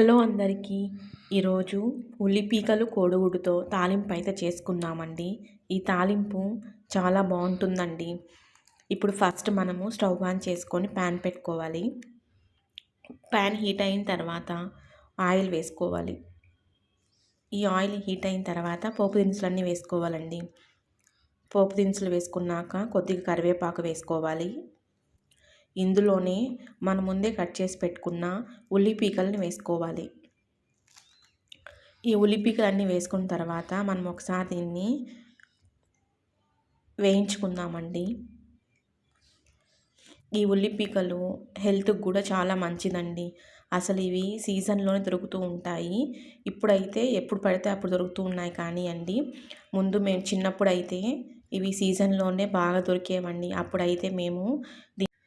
Hello అందరికీ ఈరోజు ఉల్లిపీకలు కోడిగుడ్డుతో తాలింపు అయితే చేసుకున్నామండి ఈ తాలింపు చాలా బాగుంటుందండి. ఇప్పుడు ఫస్ట్ మనము స్టవ్ ఆన్ చేసుకొని ప్యాన్ పెట్టుకోవాలి. ప్యాన్ హీట్ అయిన తర్వాత ఆయిల్ వేసుకోవాలి. ఈ ఆయిల్ హీట్ అయిన తర్వాత పోపు దినుసులన్నీ వేసుకోవాలండి. పోపు దినుసులు వేసుకున్నాక కొద్దిగా కరివేపాకు వేసుకోవాలి. ఇందులోనే మనం ముందే కట్ చేసి పెట్టుకున్న ఉల్లిపీకల్ని వేసుకోవాలి. ఈ ఉల్లిపీకలన్నీ వేసుకున్న తర్వాత మనం ఒకసారి దీన్ని వేయించుకుందామండి. ఈ ఉల్లిపీకలు హెల్త్కి కూడా చాలా మంచిదండి. అసలు ఇవి సీజన్లోనే దొరుకుతూ ఉంటాయి. ఇప్పుడైతే ఎప్పుడు పడితే అప్పుడు దొరుకుతూ ఉన్నాయి కానీ అండి ముందు మేము చిన్నప్పుడు అయితే ఇవి సీజన్లోనే బాగా దొరికేవండి. అప్పుడైతే మేము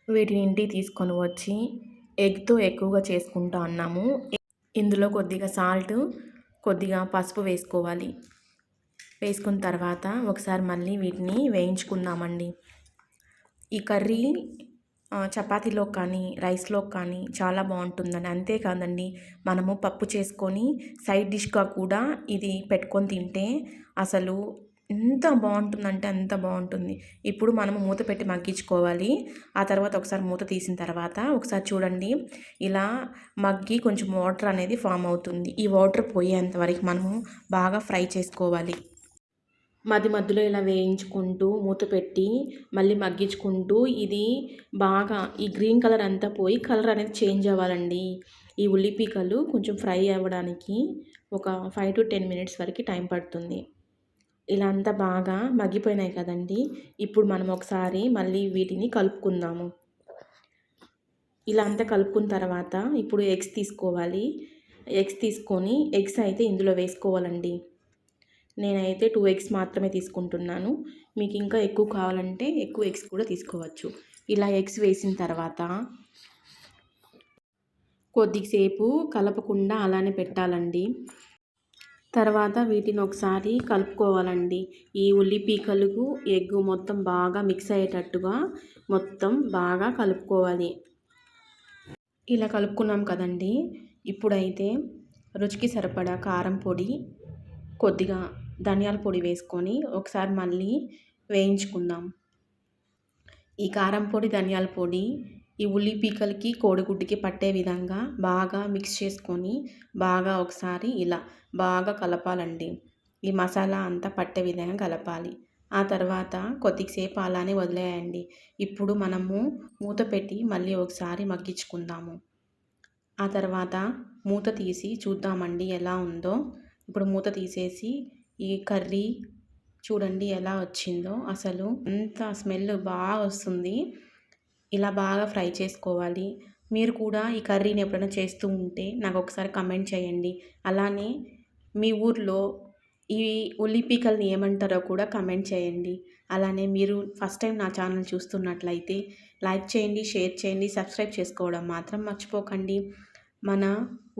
వీటిని ఇంటికి తీసుకొని వచ్చి ఎగ్తో ఎక్కువగా చేసుకుంటా అన్నాము. ఇందులో కొద్దిగా సాల్ట్ కొద్దిగా పసుపు వేసుకోవాలి. వేసుకున్న తర్వాత ఒకసారి మళ్ళీ వీటిని వేయించుకుందామండి. ఈ కర్రీ చపాతీలో కానీ రైస్లో కానీ చాలా బాగుంటుందండి. అంతేకాదండి మనము పప్పు చేసుకొని సైడ్ డిష్గా కూడా ఇది పెట్టుకొని తింటే అసలు ఎంత బాగుంటుందంటే అంత బాగుంటుంది. ఇప్పుడు మనము మూత పెట్టి మగ్గించుకోవాలి. ఆ తర్వాత ఒకసారి మూత తీసిన తర్వాత ఒకసారి చూడండి. ఇలా మగ్గి కొంచెం వాటర్ అనేది ఫామ్ అవుతుంది. ఈ వాటర్ పోయేంత వరకు మనము బాగా ఫ్రై చేసుకోవాలి. మధ్య మధ్యలో ఇలా వేయించుకుంటూ మూత పెట్టి మళ్ళీ మగ్గించుకుంటూ ఇది బాగా ఈ గ్రీన్ కలర్ అంతా పోయి కలర్ అనేది చేంజ్ అవ్వాలండి. ఈ ఉల్లిపీకలు కొంచెం ఫ్రై అవ్వడానికి ఒక ఫైవ్ టు టెన్ మినిట్స్ వరకు టైం పడుతుంది. ఇలా అంతా బాగా మగ్గిపోయినాయి కదండి. ఇప్పుడు మనం ఒకసారి మళ్ళీ వీటిని కలుపుకుందాము. ఇలా అంతా కలుపుకున్న తర్వాత ఇప్పుడు ఎగ్స్ తీసుకోవాలి. ఎగ్స్ తీసుకొని ఎగ్స్ అయితే ఇందులో వేసుకోవాలండి. నేనైతే టూ ఎగ్స్ మాత్రమే తీసుకుంటున్నాను. మీకు ఇంకా ఎక్కువ కావాలంటే ఎక్కువ ఎగ్స్ కూడా తీసుకోవచ్చు. ఇలా ఎగ్స్ వేసిన తర్వాత కొద్దిసేపు కలపకుండా అలానే పెట్టాలండి. తర్వాత వీటిని ఒకసారి కలుపుకోవాలండి. ఈ ఉల్లి పీకలకు ఎగ్ మొత్తం బాగా మిక్స్ అయ్యేటట్టుగా మొత్తం బాగా కలుపుకోవాలి. ఇలా కలుపుకున్నాం కదండి. ఇప్పుడైతే రుచికి సరిపడా కారం పొడి కొద్దిగా ధనియాల పొడి వేసుకొని ఒకసారి మళ్ళీ వేయించుకుందాం. ఈ కారం పొడి ధనియాల పొడి ఈ ఉల్లి పీకలకి కోడిగుడ్డుకి పట్టే విధంగా బాగా మిక్స్ చేసుకొని బాగా ఒకసారి ఇలా బాగా కలపాలండి. ఈ మసాలా అంతా పట్టే విధంగా కలపాలి. ఆ తర్వాత కొద్దిసేపు అలానే వదిలేయండి. ఇప్పుడు మనము మూత పెట్టి మళ్ళీ ఒకసారి మగ్గించుకుందాము. ఆ తర్వాత మూత తీసి చూద్దామండి ఎలా ఉందో. ఇప్పుడు మూత తీసేసి ఈ కర్రీ చూడండి ఎలా వచ్చిందో. అసలు అంత స్మెల్ బాగా వస్తుంది. ఇలా బాగా ఫ్రై చేసుకోవాలి. మీరు కూడా ఈ కర్రీని ఎప్పుడైనా చేస్తూ ఉంటే నాకు ఒకసారి కమెంట్ చేయండి. అలానే మీ ఊర్లో ఈ ఉల్లిపీకల్ని ఏమంటారో కూడా కమెంట్ చేయండి. అలానే మీరు ఫస్ట్ టైం నా ఛానల్ చూస్తున్నట్లయితే లైక్ చేయండి షేర్ చేయండి సబ్స్క్రైబ్ చేసుకోవడం మాత్రం మర్చిపోకండి. మన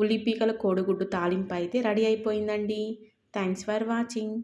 ఉల్లిపీకల కోడిగుడ్డు తాలింపు అయితే రెడీ అయిపోయిందండి. Thanks for watching.